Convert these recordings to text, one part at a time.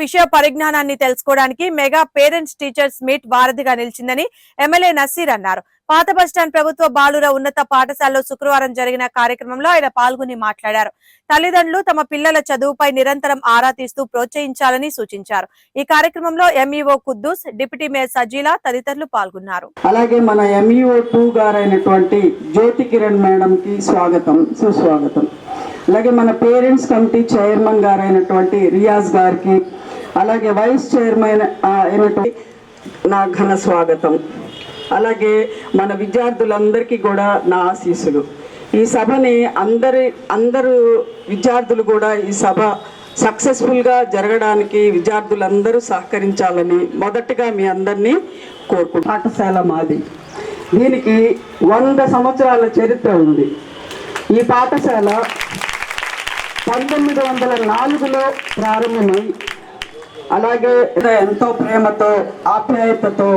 విషయ పరిజ్ఞానాన్ని తెలుసుకోవడానికి మెగా పేరెంట్స్ టీచర్స్ మీట్ వారధిగా నిలిచిందని ఎమ్మెల్యే నసీర్ అన్నారు. పాత బస్టాండ్ ప్రభుత్వ బాలుర ఉన్నత పాఠశాలలో శుక్రవారం జరిగిన కార్యక్రమంలో ఆయన పాల్గొని మాట్లాడారు. తల్లిదండ్రులు తమ పిల్లల చదువుపై నిరంతరం ఆరా తీస్తూ ప్రోత్సహించాలని సూచించారు. ఈ కార్యక్రమంలో MEO Kuddus deputy mayor Sajila తదితరులు పాల్గొన్నారు. అలాగే మన ఎంఈఓ టూ గారైనటువంటి జ్యోతి కిరణ్ మేడం కి స్వాగతం సుస్వాగతం. అలాగే మన పేరెంట్స్ కమిటీ చైర్మన్ గారైనటువంటి రియాజ్ గారికి అలాగే వైస్ చైర్మన్ అయినటువంటి నా ఘన స్వాగతం. అలాగే మన విద్యార్థులందరికీ కూడా నా ఆశీస్సులు. ఈ సభని అందరి అందరూ విద్యార్థులు కూడా ఈ సభ సక్సెస్ఫుల్గా జరగడానికి విద్యార్థులందరూ సహకరించాలని మొదటగా మీ అందరినీ కోరుకుంటు పాఠశాల మాది. దీనికి వంద సంవత్సరాల చరిత్ర ఉంది. ఈ పాఠశాల పంతొమ్మిది వందల నాలుగులో ప్రారంభమై అలాగే ఎంతో ప్రేమతో ఆప్యాయతతో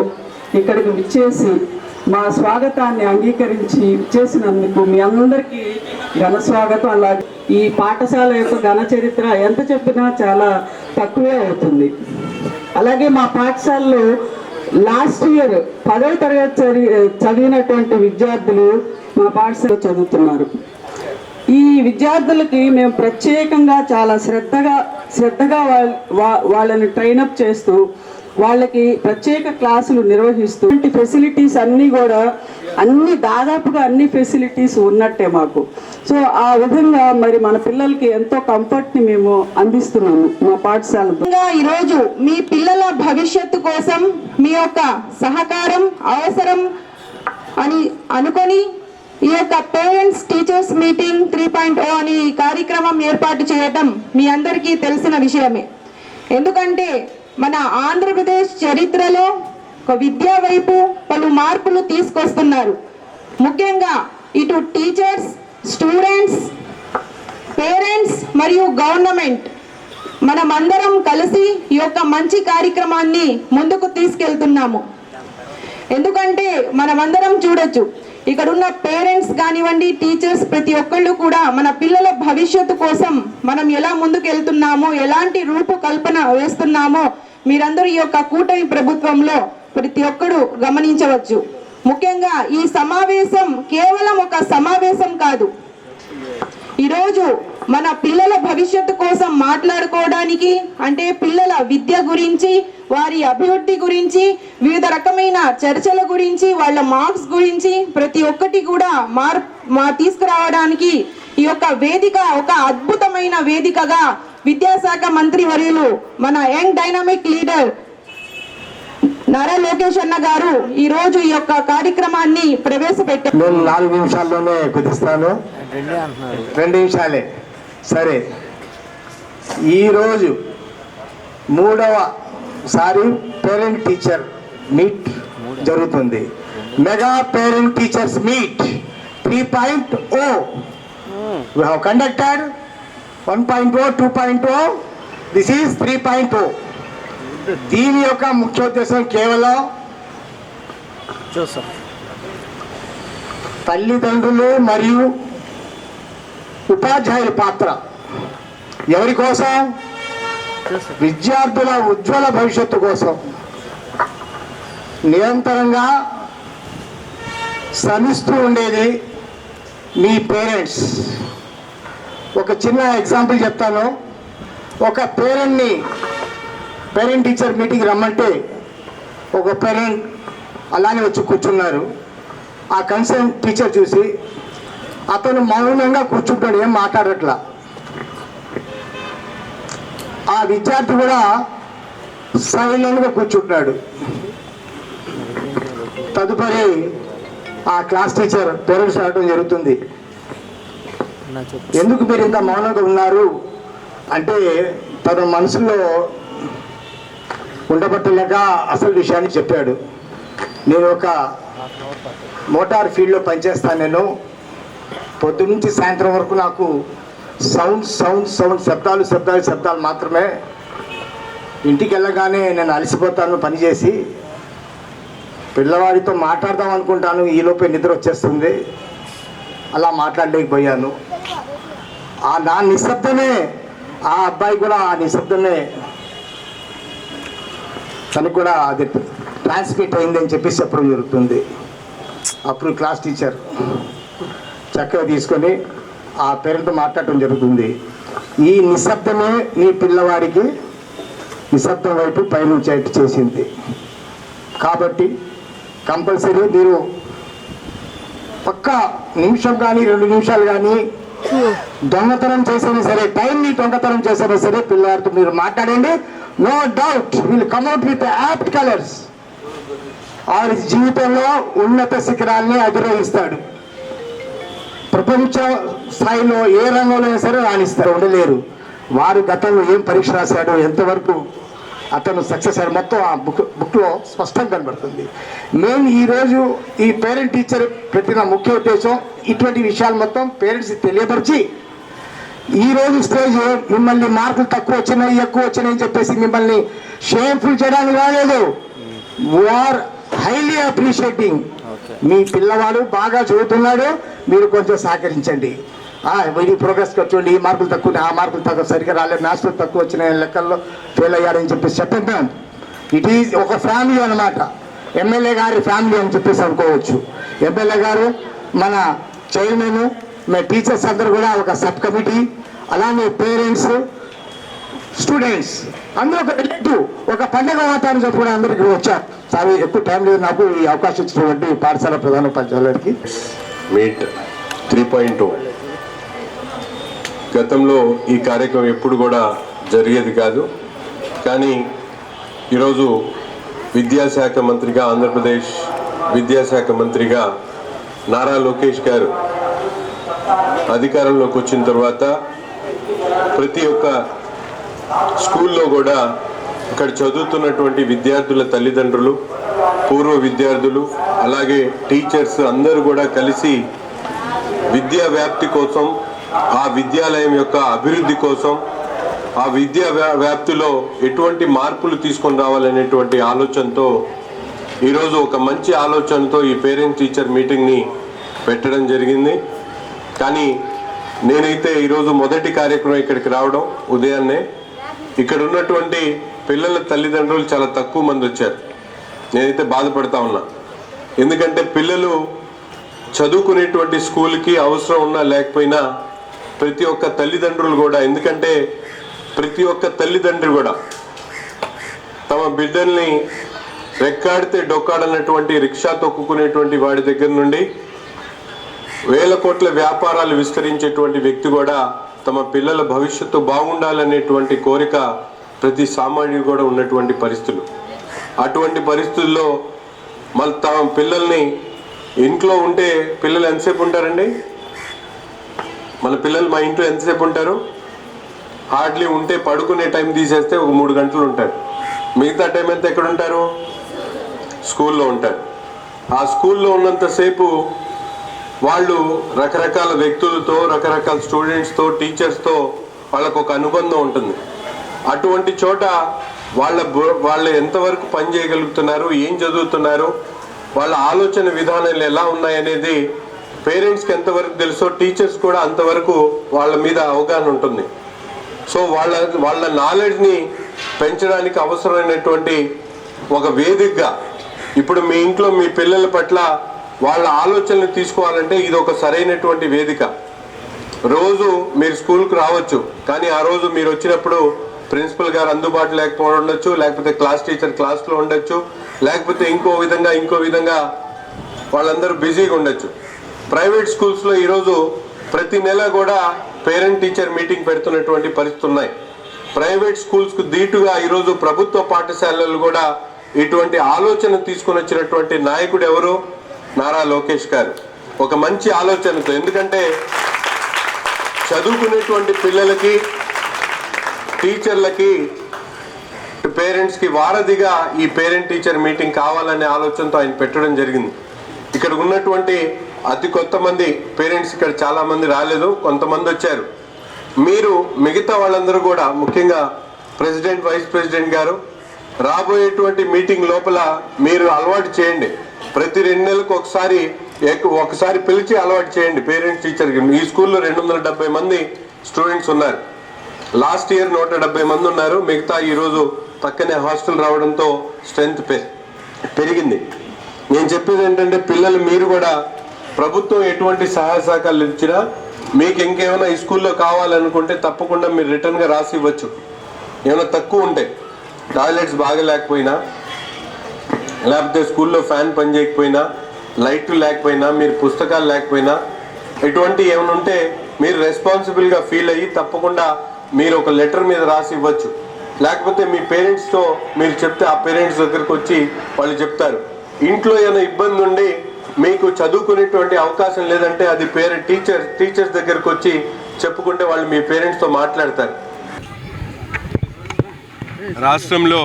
ఇక్కడికి విచ్చేసి మా స్వాగతాన్ని అంగీకరించి ఇచ్చేసినందుకు మీ అందరికీ ఘన స్వాగతం. అలాగే ఈ పాఠశాల యొక్క ఘన చరిత్ర ఎంత చెప్పినా చాలా తక్కువే అవుతుంది. అలాగే మా పాఠశాలలో లాస్ట్ ఇయర్ పదో తరగతి చదివి చదివినటువంటి విద్యార్థులు మా పాఠశాల చదువుతున్నారు. ఈ విద్యార్థులకి మేము ప్రత్యేకంగా చాలా శ్రద్ధగా శ్రద్ధగా వాళ్ళ వా- వాళ్ళని ట్రైనప్ చేస్తూ వాళ్ళకి ప్రత్యేక క్లాసులు నిర్వహిస్తూ ఇలాంటి ఫెసిలిటీస్ అన్నీ కూడా అన్ని దాదాపుగా అన్ని ఫెసిలిటీస్ ఉన్నట్టే మాకు. సో ఆ విధంగా మరి మన పిల్లలకి ఎంతో కంఫర్ట్ని మేము అందిస్తున్నాము మా పాఠశాల. ఈరోజు మీ పిల్లల భవిష్యత్తు కోసం మీ యొక్క సహకారం అవసరం అని అనుకొని ఈ యొక్క parents teachers meeting three point O అని ఈ కార్యక్రమం ఏర్పాటు చేయటం మీ అందరికీ తెలిసిన విషయమే. ఎందుకంటే మన ఆంధ్రప్రదేశ్ చరిత్రలో ఒక విద్యా వైపు పలు మార్పులు తీసుకొస్తున్నారు. ముఖ్యంగా ఇటు టీచర్స్ స్టూడెంట్స్ పేరెంట్స్ మరియు గవర్నమెంట్ మనమందరం కలిసి ఈ యొక్క మంచి కార్యక్రమాన్ని ముందుకు తీసుకెళ్తున్నాము. ఎందుకంటే మనమందరం చూడొచ్చు ఇక్కడ ఉన్న పేరెంట్స్ కానివ్వండి టీచర్స్ ప్రతి ఒక్కళ్ళు కూడా మన పిల్లల భవిష్యత్తు కోసం మనం ఎలా ముందుకు వెళ్తున్నామో ఎలాంటి రూపకల్పన వేస్తున్నామో మీరందరూ ఈ యొక్క కూటమి ప్రభుత్వంలో ప్రతి ఒక్కరు గమనించవచ్చు. ముఖ్యంగా ఈ సమావేశం కేవలం ఒక సమావేశం కాదు ఈరోజు మన పిల్లల భవిష్యత్తు కోసం మాట్లాడుకోవడానికి అంటే పిల్లల విద్య గురించి వారి అభివృద్ధి గురించి వివిధ రకమైన చర్చల గురించి వాళ్ళ మార్క్స్ గురించి ప్రతి ఒక్కటి కూడా మార్ మా తీసుకురావడానికి ఈ యొక్క వేదిక ఒక అద్భుతమైన వేదికగా విద్యాశాఖ మంత్రి వర్యులు మన young dynamic leader Nara Lokesh అన్న గారు ఈ రోజు ఈ యొక్క కార్యక్రమాన్ని ప్రవేశపెట్టారు నేను నాలుగు నిమిషాల్లోనే కుదిస్తాను. రెండు నిమిషాలే. సరే. ఈరోజు మూడవ సారి పేరెంట్ టీచర్ మీట్ జరుగుతుంది. Mega parent teachers meet three point O. We have conducted one point O two point O this is three point O దీని యొక్క ముఖ్య ఉద్దేశం కేవలం తల్లిదండ్రులు మరియు ఉపాధ్యాయుల పాత్ర. ఎవరి కోసం? విద్యార్థుల ఉజ్వల భవిష్యత్తు కోసం. నిరంతరంగా శ్రమిస్తూ ఉండేది మీ పేరెంట్స్. ఒక చిన్న ఎగ్జాంపుల్ చెప్తాను. ఒక పేరెంట్ని పేరెంట్ టీచర్ మీటింగ్ రమ్మంటే ఒక పేరెంట్ అలానే వచ్చి కూర్చున్నారు. ఆ కన్సర్న్ టీచర్ చూసి అతను మౌనంగా కూర్చుంటాడు ఏం మాట్లాడట్లా? ఆ విద్యార్థి కూడా సైలెంట్గా కూర్చుంటున్నాడు తదుపరి ఆ క్లాస్ టీచర్ పేరెంట్స్ రావడం జరుగుతుంది. ఎందుకు మీరు ఇంత మౌనంగా ఉన్నారు? అంటే తన మనసులో ఉండబట్టలేక అసలు విషయాన్ని చెప్పాడు. నేను ఒక మోటార్ ఫీల్డ్లో పనిచేస్తాను నేను. పొద్దునుంచి సాయంత్రం వరకు నాకు సౌండ్ సౌండ్ సౌండ్ శబ్దాలు శబ్దాలు శబ్దాలు మాత్రమే. ఇంటికి వెళ్ళగానే నేను అలసిపోతాను పనిచేసి పిల్లవాడితో మాట్లాడదాం అనుకుంటాను ఈలోపే నిద్ర వచ్చేస్తుంది. అలా మాట్లాడలేకపోయాను. ఆ నా నిశ్శబ్దమే ఆ అబ్బాయి కూడా ఆ నిశ్శబ్దమే. తను కూడా అది ట్రాన్స్మిట్ అయిందని చెప్పేసి చెప్పడం జరుగుతుంది. అప్పుడు క్లాస్ టీచర్ చక్కగా తీసుకొని ఆ పేరెంట్ మాట్లాడటం జరుగుతుంది. ఈ నిశ్శబ్దమే ఈ పిల్లవాడికి నిశ్శబ్దం వైపు పయనించేట్టు చేసింది. కాబట్టి కంపల్సరీ మీరు ఒక్క నిమిషం కానీ రెండు నిమిషాలు కానీ దొంగతనం చేసినా సరే టైంని దొంగతనం చేసినా సరే పిల్లవాడితో మీరు మాట్లాడండి. No doubt will come out with apt colours వారి జీవితంలో ఉన్నత శిఖరాల్ని అధిరోహిస్తాడు. ప్రపంచ స్థాయిలో ఏ రంగంలో అయినా సరే రాణిస్తారు ఉండలేరు. వారు గతంలో ఏం పరీక్ష రాశాడు ఎంతవరకు అతను సక్సెస్ అయ్యాడు మొత్తం ఆ బుక్ బుక్లో స్పష్టంగా కనబడుతుంది. మేము ఈరోజు ఈ పేరెంట్ టీచర్ పెట్టిన ముఖ్య ఉద్దేశం ఇటువంటి విషయాలు మొత్తం పేరెంట్స్ తెలియపరిచి ఈ రోజు స్టేజ్ మిమ్మల్ని మార్కులు తక్కువ వచ్చినాయి ఎక్కువ వచ్చినాయి చెప్పేసి మిమ్మల్ని షేమ్ఫుల్ చేయడానికి రాలేదు. ఆర్ హైలీ అప్రిషియేటింగ్ మీ పిల్లవాడు బాగా చదువుతున్నాడు మీరు కొంచెం సహకరించండి. ఆ, వీడి ప్రోగ్రెస్ చూడండి ఈ మార్కులు తక్కువ ఆ మార్కులు తక్కువ సరిగ్గా రాలేదు మ్యాథ్స్లో తక్కువ వచ్చినాయి లెక్కల్లో ఫెయిల్ అయ్యాడని చెప్పేసి చెప్పేద్దాం. ఇట్ ఈజ్ ఒక ఫ్యామిలీ అన్నమాట. ఎమ్మెల్యే గారి ఫ్యామిలీ అని చెప్పేసి అనుకోవచ్చు. ఎమ్మెల్యే గారు మన చైర్మన్ మా టీచర్స్ అందరు కూడా ఒక సబ్ కమిటీ అలానే పేరెంట్స్ స్టూడెంట్స్ అందరూ ఒక రిలేటివ్ ఒక పండగ వాతావరణం చెప్పుకుని కూడా వచ్చారు. సార్ ఎక్కువ టైం లేదు నాకు ఈ అవకాశం ఇచ్చినటువంటి పాఠశాల ప్రధాన ఉపాధ్యాయులకి. మీట్ త్రీ పాయింట్ గతంలో ఈ కార్యక్రమం ఎప్పుడు కూడా జరిగేది కాదు. కానీ ఈరోజు విద్యాశాఖ మంత్రిగా ఆంధ్రప్రదేశ్ విద్యాశాఖ మంత్రిగా నారా లోకేష్ గారు అధికారంలోకి వచ్చిన తర్వాత ప్రతి ఒక్క స్కూల్లో కూడా ఇక్కడ చదువుతున్నటువంటి విద్యార్థుల తల్లిదండ్రులు పూర్వ విద్యార్థులు అలాగే టీచర్స్ అందరూ కూడా కలిసి విద్యా వ్యాప్తి కోసం ఆ విద్యాలయం యొక్క అభివృద్ధి కోసం ఆ విద్యా వ్యా- వ్యాప్తిలో ఎటువంటి మార్పులు తీసుకొని రావాలనేటువంటి ఆలోచనతో ఈరోజు ఒక మంచి ఆలోచనతో ఈ పేరెంట్ టీచర్ మీటింగ్ని పెట్టడం జరిగింది. కానీ నేనైతే ఈరోజు మొదటి కార్యక్రమం ఇక్కడికి రావడం ఉదయాన్నే. ఇక్కడ ఉన్నటువంటి పిల్లల తల్లిదండ్రులు చాలా తక్కువ మంది వచ్చారు. నేనైతే బాధపడతా ఉన్నా. ఎందుకంటే పిల్లలు చదువుకునేటువంటి స్కూల్కి అవసరం ఉన్నా లేకపోయినా ప్రతి ఒక్క తల్లిదండ్రులు కూడా ఎందుకంటే ప్రతి ఒక్క తల్లిదండ్రి కూడా తమ బిడ్డల్ని రెక్కాడితే డొక్కాడన్నటువంటి రిక్షా తొక్కుకునేటువంటి వాడి దగ్గర నుండి వేల కోట్ల వ్యాపారాలు విస్తరించేటువంటి వ్యక్తి కూడా తమ పిల్లల భవిష్యత్తు బాగుండాలనేటువంటి కోరిక ప్రతి సామాన్యుడు కూడా ఉన్నటువంటి పరిస్థితులు. అటువంటి పరిస్థితుల్లో మళ్ళీ తమ పిల్లల్ని ఇంట్లో ఉంటే పిల్లలు ఎంతసేపు ఉంటారండి? మన పిల్లలు మా ఇంట్లో ఎంతసేపు ఉంటారు? హార్డ్లీ ఉంటే పడుకునే టైం తీసేస్తే ఒక మూడు గంటలు ఉంటారు. మిగతా టైం అంతా ఎక్కడ ఉంటారు? స్కూల్లో ఉంటారు. ఆ స్కూల్లో ఉన్నంతసేపు వాళ్ళు రకరకాల వ్యక్తులతో రకరకాల స్టూడెంట్స్తో టీచర్స్తో వాళ్ళకు ఒక అనుబంధం ఉంటుంది. అటువంటి చోట వాళ్ళ వాళ్ళు ఎంతవరకు పని చేయగలుగుతున్నారు ఏం చదువుతున్నారు వాళ్ళ ఆలోచన విధానాలు ఎలా ఉన్నాయనేది పేరెంట్స్కి ఎంతవరకు తెలుసో టీచర్స్ కూడా అంతవరకు వాళ్ళ మీద అవగాహన ఉంటుంది. సో వాళ్ళ వాళ్ళ నాలెడ్జ్ని పెంచడానికి అవసరమైనటువంటి ఒక వేదికగా ఇప్పుడు మీ ఇంట్లో మీ పిల్లల పట్ల వాళ్ళ ఆలోచనలు తీసుకోవాలంటే ఇది ఒక సరైనటువంటి వేదిక. రోజు మీరు స్కూల్కి రావచ్చు కానీ ఆ రోజు మీరు వచ్చినప్పుడు ప్రిన్సిపల్ గారు అందుబాటులో లేకపోవడం ఉండొచ్చు లేకపోతే క్లాస్ టీచర్ క్లాస్లో ఉండొచ్చు లేకపోతే ఇంకో విధంగా ఇంకో విధంగా వాళ్ళందరూ బిజీగా ఉండొచ్చు. ప్రైవేట్ స్కూల్స్లో ఈరోజు ప్రతి నెల కూడా పేరెంట్ టీచర్ మీటింగ్ పెడుతున్నటువంటి పరిస్థితులు ఉన్నాయి. ప్రైవేట్ స్కూల్స్కు ధీటుగా ఈరోజు ప్రభుత్వ పాఠశాలలు కూడా ఇటువంటి ఆలోచన తీసుకొని వచ్చినటువంటి నాయకుడు ఎవరు? నారా లోకేష్ గారు. ఒక మంచి ఆలోచనతో ఎందుకంటే చదువుకునేటువంటి పిల్లలకి టీచర్లకి పేరెంట్స్కి వారధిగా ఈ పేరెంట్ టీచర్ మీటింగ్ కావాలనే ఆలోచనతో ఆయన పెట్టడం జరిగింది. ఇక్కడ ఉన్నటువంటి అతి కొత్త మంది పేరెంట్స్ ఇక్కడ చాలామంది రాలేదు కొంతమంది వచ్చారు. మీరు మిగతా వాళ్ళందరూ కూడా ముఖ్యంగా ప్రెసిడెంట్ వైస్ ప్రెసిడెంట్ గారు రాబోయేటువంటి మీటింగ్ లోపల మీరు అలవాటు చేయండి. ప్రతి రెండు నెలలకు ఒకసారి ఒకసారి పిలిచి అలవాటు చేయండి. పేరెంట్స్ టీచర్కి. ఈ స్కూల్లో రెండు వందల డెబ్బై మంది స్టూడెంట్స్ ఉన్నారు. లాస్ట్ ఇయర్ నూట డెబ్బై మంది ఉన్నారు. మిగతా ఈరోజు పక్కనే హాస్టల్ రావడంతో స్ట్రెంగ్త్ పెరిగింది. నేను చెప్పేది ఏంటంటే పిల్లలు మీరు కూడా ప్రభుత్వం ఎటువంటి సహాయ సహకారాలు ఇచ్చినా మీకు ఇంకేమైనా ఈ స్కూల్లో కావాలనుకుంటే తప్పకుండా మీరు రిటర్న్గా రాసి ఇవ్వచ్చు. ఏమైనా తక్కువ ఉంటే టాయిలెట్స్ బాగా లేకపోయినా లేకపోతే స్కూల్లో ఫ్యాన్ పనిచేయకపోయినా లైట్ లేకపోయినా మీరు పుస్తకాలు లేకపోయినా ఎటువంటి ఏమైనా ఉంటే మీరు రెస్పాన్సిబుల్గా ఫీల్ అయ్యి తప్పకుండా మీరు ఒక లెటర్ మీద రాసి ఇవ్వచ్చు. లేకపోతే మీ పేరెంట్స్తో మీరు చెప్తే ఆ పేరెంట్స్ దగ్గరకు వచ్చి వాళ్ళు చెప్తారు. ఇంట్లో ఏమైనా ఇబ్బంది ఉండి మీకు చదువుకునేటువంటి అవకాశం లేదంటే అది పేరెంట్ టీచర్ టీచర్స్ దగ్గరకు వచ్చి చెప్పుకుంటే వాళ్ళు మీ పేరెంట్స్తో మాట్లాడతారు. రాష్ట్రంలో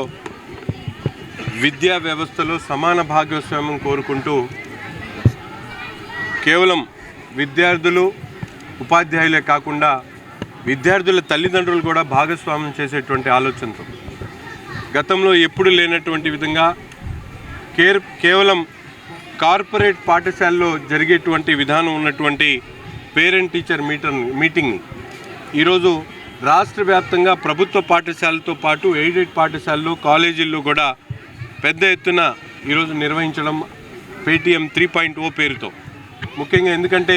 విద్యా వ్యవస్థలో సమాన భాగస్వామ్యం కోరుకుంటూ కేవలం విద్యార్థులు ఉపాధ్యాయులే కాకుండా విద్యార్థుల తల్లిదండ్రులు కూడా భాగస్వామ్యం చేసేటువంటి ఆలోచనతో. గతంలో ఎప్పుడు లేనటువంటి విధంగా కేర్ కేవలం కార్పొరేట్ పాఠశాలలో జరిగేటువంటి విధానం ఉన్నటువంటి పేరెంట్ టీచర్ మీటర్ మీటింగ్ని ఈరోజు రాష్ట్ర వ్యాప్తంగా ప్రభుత్వ పాఠశాలతో పాటు ఎయిడెడ్ పాఠశాలలు కాలేజీల్లో కూడా పెద్ద ఎత్తున ఈరోజు నిర్వహించడం పేటీఎం త్రీ పాయింట్ ఓ పేరుతో. ముఖ్యంగా ఎందుకంటే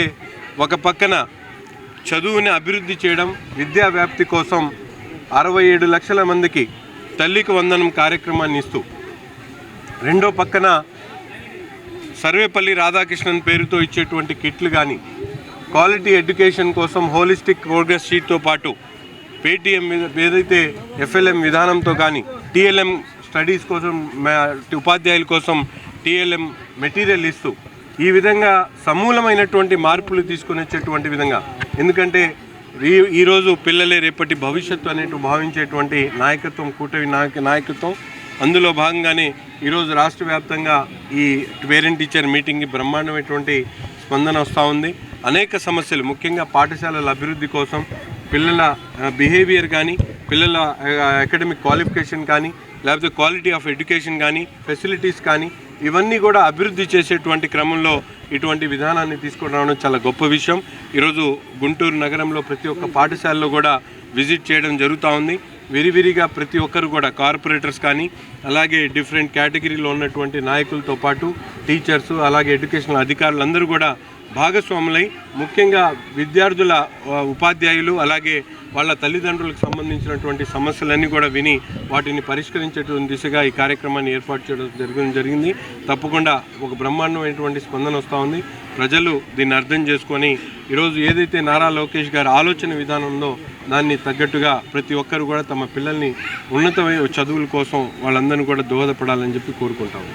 ఒక పక్కన చదువుని అభివృద్ధి చేయడం విద్యా వ్యాప్తి కోసం అరవై ఏడు లక్షల మందికి తల్లికి వందనం కార్యక్రమాన్ని ఇస్తూ రెండో పక్కన సర్వేపల్లి రాధాకృష్ణన్ పేరుతో ఇచ్చేటువంటి కిట్లు కానీ క్వాలిటీ ఎడ్యుకేషన్ కోసం హోలిస్టిక్ ప్రోగ్రెస్ షీట్తో పాటు పేటీఎం మీద ఏదైతే ఎఫ్ఎల్ఎం విధానంతో కానీ టీఎల్ఎం స్టడీస్ కోసం మా ఉపాధ్యాయుల కోసం టీఎల్ఎం మెటీరియల్ ఇస్తూ ఈ విధంగా సమూలమైనటువంటి మార్పులు తీసుకుని వచ్చేటువంటి విధంగా. ఎందుకంటే ఈ ఈరోజు పిల్లలే రేపటి భవిష్యత్తు అనేటు భావించేటువంటి నాయకత్వం కూటమి నాయక నాయకత్వం. అందులో భాగంగానే ఈరోజు రాష్ట్ర వ్యాప్తంగా ఈ పేరెంట్ టీచర్ మీటింగ్కి బ్రహ్మాండమైనటువంటి స్పందన వస్తూ ఉంది. అనేక సమస్యలు ముఖ్యంగా పాఠశాలల అభివృద్ధి కోసం పిల్లల బిహేవియర్ కానీ పిల్లల అకాడమిక్ క్వాలిఫికేషన్ కానీ లేకపోతే క్వాలిటీ ఆఫ్ ఎడ్యుకేషన్ కానీ ఫెసిలిటీస్ కానీ ఇవన్నీ కూడా అభివృద్ధి చేసేటువంటి క్రమంలో ఇటువంటి విధానాన్ని తీసుకురావడం చాలా గొప్ప విషయం. ఈరోజు గుంటూరు నగరంలో ప్రతి ఒక్క పాఠశాలలో కూడా విజిట్ చేయడం జరుగుతూ ఉంది. విరివిరిగా ప్రతి ఒక్కరు కూడా కార్పొరేటర్స్ కానీ అలాగే డిఫరెంట్ కేటగిరీలో ఉన్నటువంటి నాయకులతో పాటు టీచర్స్ అలాగే ఎడ్యుకేషనల్ అధికారులందరూ కూడా భాగస్వాములై ముఖ్యంగా విద్యార్థుల ఉపాధ్యాయులు అలాగే వాళ్ళ తల్లిదండ్రులకు సంబంధించినటువంటి సమస్యలన్నీ కూడా విని వాటిని పరిష్కరించేటువంటి దిశగా ఈ కార్యక్రమాన్ని ఏర్పాటు చేయడం జరిగిన జరిగింది. తప్పకుండా ఒక బ్రహ్మాండమైనటువంటి స్పందన వస్తూ ఉంది. ప్రజలు దీన్ని అర్థం చేసుకొని ఈరోజు ఏదైతే నారా లోకేష్ గారి ఆలోచన విధానం ఉందో దాన్ని తగ్గట్టుగా ప్రతి ఒక్కరు కూడా తమ పిల్లల్ని ఉన్నతమైన చదువుల కోసం వాళ్ళందరినీ కూడా దోహదపడాలని చెప్పి కోరుకుంటాము.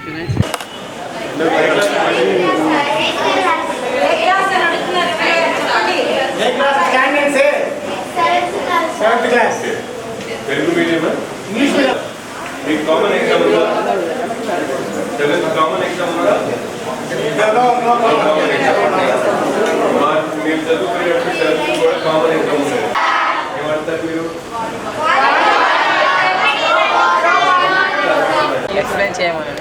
తెలుగు మీడియమా ఇంగ్లీష్ మీడియం మీకు కామన్ ఎగ్జామ్ ఉందా? తెలుగు కామన్ ఎగ్జామ్ ఉందా? కామన్ ఎగ్జామ్ మా మీరు చదువుకునేటప్పుడు తెలుగు కూడా కామన్ ఎగ్జామ్ ఉంది? ఏమంటారు మీరు? ఎక్స్ప్లెయిన్ చేయమని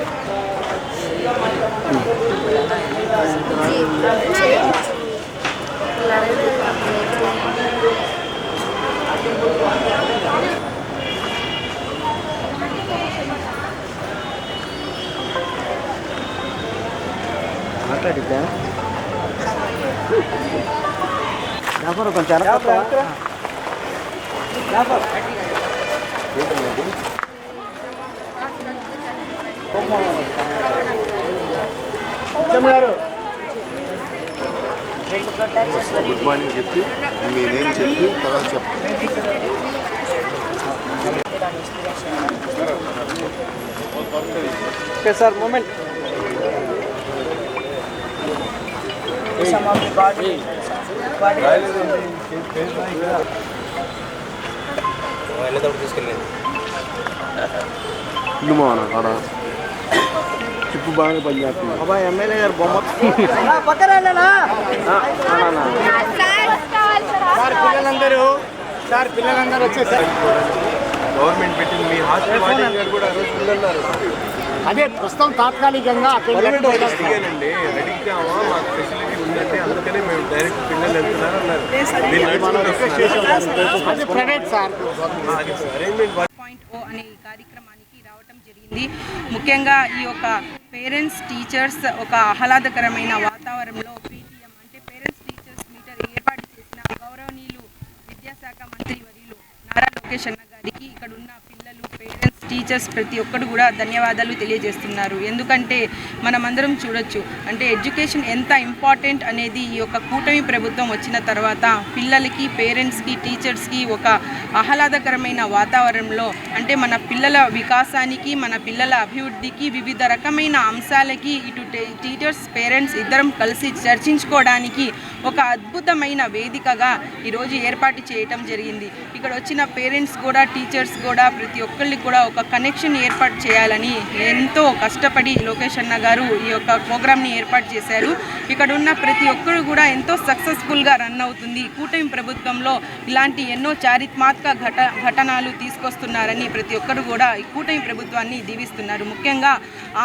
గుడ్ మార్నింగ్ చెప్పి మీ నేమ్ చెప్పి తర్వాత చెప్పండి some of the body body ఇల్లు కాడ చిప్పు బాగానే పనిచేస్తుంది అబ్బాయి ఎమ్మెల్యే గారు బొమ్మ పిల్లలందరూ సార్ పిల్లలందరూ వచ్చేసారు గవర్నమెంట్ పెట్టింది మీ కూడా రోజు అదే ప్రస్తుతం తాత్కాలికంగా అడిగామా మాకు ఫెసిలిటీ ఉందంటే అందుకనే మేము డైరెక్ట్ పిల్లలు వెళ్తున్నారు అన్నారు. పాయింట్ ఓ అనే ఈ కార్యక్రమాన్ని జరిగింది. ముఖ్యంగా ఈ యొక్క పేరెంట్స్ టీచర్స్ ఒక ఆహ్లాదకరమైన వాతావరణంలో పీటీఎం అంటే పేరెంట్స్ టీచర్స్ మీటర్ ఏర్పాటు చేసిన గౌరవనీయులు విద్యాశాఖ మంత్రి వర్యులు నారా లోకేష్ అన్న గారికి ఇక్కడ ఉన్న పిల్లలు పేరెంట్స్ టీచర్స్ ప్రతి ఒక్కరు కూడా ధన్యవాదాలు తెలియజేస్తున్నారు. ఎందుకంటే మనమందరం చూడొచ్చు. అంటే ఎడ్యుకేషన్ ఎంత ఇంపార్టెంట్ అనేది ఈ యొక్క కూటమి ప్రభుత్వం వచ్చిన తర్వాత పిల్లలకి పేరెంట్స్కి టీచర్స్కి ఒక ఆహ్లాదకరమైన వాతావరణంలో అంటే మన పిల్లల వికాసానికి మన పిల్లల అభివృద్ధికి వివిధ రకమైన అంశాలకి ఇటు టీచర్స్ పేరెంట్స్ ఇద్దరం కలిసి చర్చించుకోవడానికి ఒక అద్భుతమైన వేదికగా ఈరోజు ఏర్పాటు చేయటం జరిగింది. ఇక్కడ వచ్చిన పేరెంట్స్ కూడా టీచర్స్ కూడా ప్రతి ఒక్కరికి కూడా ఒక ఒక కనెక్షన్ ఏర్పాటు చేయాలని ఎంతో కష్టపడి లోకేష్ అన్న గారు ఈ యొక్క ప్రోగ్రామ్ని ఏర్పాటు చేశారు. ఇక్కడ ఉన్న ప్రతి ఒక్కరు కూడా ఎంతో సక్సెస్ఫుల్గా రన్ అవుతుంది. కూటమి ప్రభుత్వంలో ఇలాంటి ఎన్నో చారిత్రాత్మక ఘట ఘటనలు తీసుకొస్తున్నారని ప్రతి ఒక్కరు కూడా ఈ కూటమి ప్రభుత్వాన్ని దీవిస్తున్నారు. ముఖ్యంగా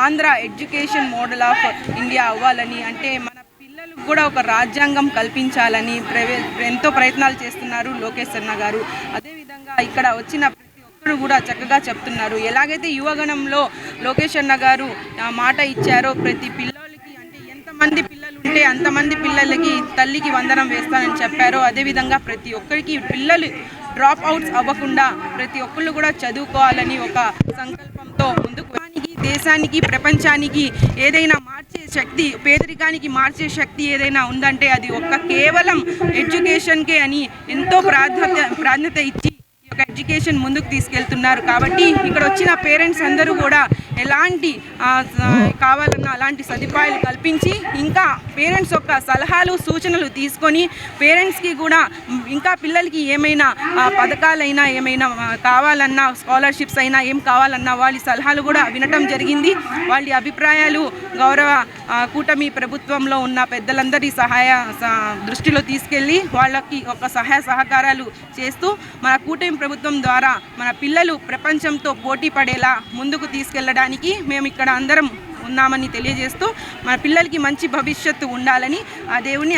Andhra education model of India అవ్వాలని అంటే మన పిల్లలకు కూడా ఒక రాజ్యాంగం కల్పించాలని ప్రవే ఎంతో ప్రయత్నాలు చేస్తున్నారు లోకేష్ అన్న గారు. అదేవిధంగా ఇక్కడ వచ్చిన అధ్యక్షుడు కూడా చక్కగా చెప్తున్నారు. ఎలాగైతే యువగణంలో లోకేష్ అన్న గారు మాట ఇచ్చారో ప్రతి పిల్లలకి అంటే ఎంతమంది పిల్లలు ఉంటే అంతమంది పిల్లలకి తల్లికి వందనం వేస్తానని చెప్పారో అదేవిధంగా ప్రతి ఒక్కరికి పిల్లలు డ్రాప్ అవుట్స్ అవ్వకుండా ప్రతి ఒక్కళ్ళు కూడా చదువుకోవాలని ఒక సంకల్పంతో ముందుకు దేశానికి, ప్రపంచానికి ఏదైనా మార్చే శక్తి పేదరికానికి మార్చే శక్తి ఏదైనా ఉందంటే అది ఒక్క కేవలం ఎడ్యుకేషన్కే అని ఎంతో ప్రాధాన్యత ప్రాధాన్యత ఇచ్చి యొక్క ఎడ్యుకేషన్ ముందుకు తీసుకెళ్తున్నారు. కాబట్టి ఇక్కడ వచ్చిన పేరెంట్స్ అందరూ కూడా ఎలాంటి కావాలన్నా అలాంటి సదుపాయాలు కల్పించి ఇంకా పేరెంట్స్ యొక్క సలహాలు సూచనలు తీసుకొని పేరెంట్స్కి కూడా ఇంకా పిల్లలకి ఏమైనా పథకాలైనా ఏమైనా కావాలన్నా స్కాలర్షిప్స్ అయినా ఏం కావాలన్నా వాళ్ళ సలహాలు కూడా వినటం జరిగింది. వాళ్ళ అభిప్రాయాలు గౌరవ కూటమి ప్రభుత్వంలో ఉన్న పెద్దలందరి సహాయ దృష్టిలో తీసుకెళ్ళి వాళ్ళకి ఒక సహాయ సహకారాలు చేస్తూ మన కూటమి ప్రభుత్వం ద్వారా మన పిల్లలు ప్రపంచంతో పోటీ పడేలా ముందుకు తీసుకెళ్ళడానికి మేము ఇక్కడ అందరం ఉన్నామని తెలియజేస్తూ మన పిల్లలకి మంచి భవిష్యత్తు ఉండాలని ఆ దేవుణ్ణి